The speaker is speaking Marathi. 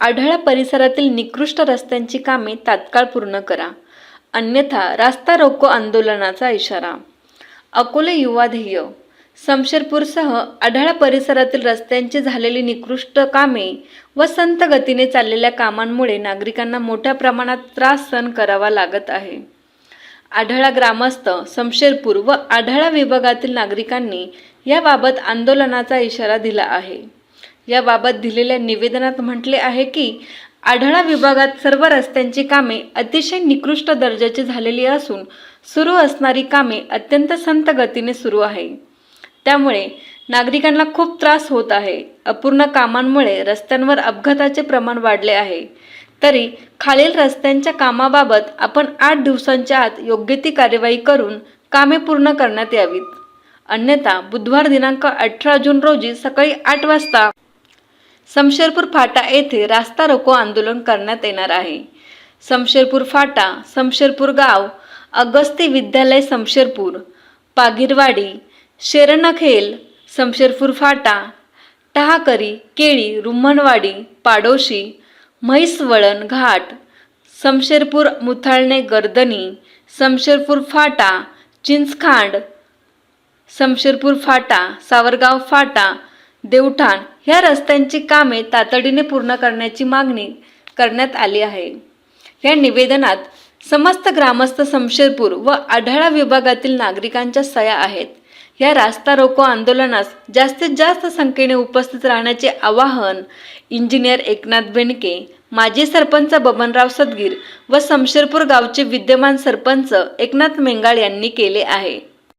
आढळा परिसरातील निकृष्ट रस्त्यांची कामे तात्काळ पूर्ण करा. अन्यथा रास्ता रोको आंदोलनाचा इशारा. अकोले युवा ध्येय. समशेरपूरसह आढळा परिसरातील रस्त्यांची झालेली निकृष्ट कामे व संत गतीने चाललेल्या कामांमुळे नागरिकांना मोठ्या प्रमाणात त्रास सहन करावा लागत आहे. आढळा ग्रामस्थ समशेरपूर व आढळा विभागातील नागरिकांनी याबाबत आंदोलनाचा इशारा दिला आहे. याबाबत दिलेल्या निवेदनात म्हटले आहे की आढळा विभागात सर्व रस्त्यांची कामे अतिशय निकृष्ट दर्जाची झालेली असून सुरू असणारी कामे अत्यंत संत गतीने सुरू आहे. त्यामुळे नागरिकांना खूप त्रास होत आहे. अपूर्ण कामांमुळे रस्त्यांवर अपघाताचे प्रमाण वाढले आहे. तरी खालील रस्त्यांच्या कामाबाबत आपण आठ दिवसांच्या आत योग्य ती कार्यवाही करून कामे पूर्ण करण्यात यावीत. अन्यथा बुधवार दिनांक अठरा जून रोजी सकाळी आठ वाजता समशेरपूर फाटा येथे रास्ता रोको आंदोलन करण्यात येणार आहे. समशेरपूर फाटा समशेरपूर गाव अगस्ती विद्यालय समशेरपूर पागीरवाडी शेरणखेल समशेरपूर फाटा टहाकरी केळी रुम्हणवाडी पाडोशी म्हैसवळण घाट समशेरपूर मुथाळणे गर्दनी समशेरपूर फाटा चिंचखांड समशेरपूर फाटा सावरगाव फाटा देवठाण ह्या रस्त्यांची कामे तातडीने पूर्ण करण्याची मागणी करण्यात आली आहे. या निवेदनात समस्त ग्रामस्थ समशेरपूर व आढळा विभागातील नागरिकांच्या सया आहेत. या रास्ता रोको आंदोलनास जास्तीत जास्त संख्येने उपस्थित राहण्याचे आवाहन इंजिनियर एकनाथ बेणके माजी सरपंच बबनराव सदगीर व समशेरपूर गावचे विद्यमान सरपंच एकनाथ मेंगाळ यांनी केले आहे.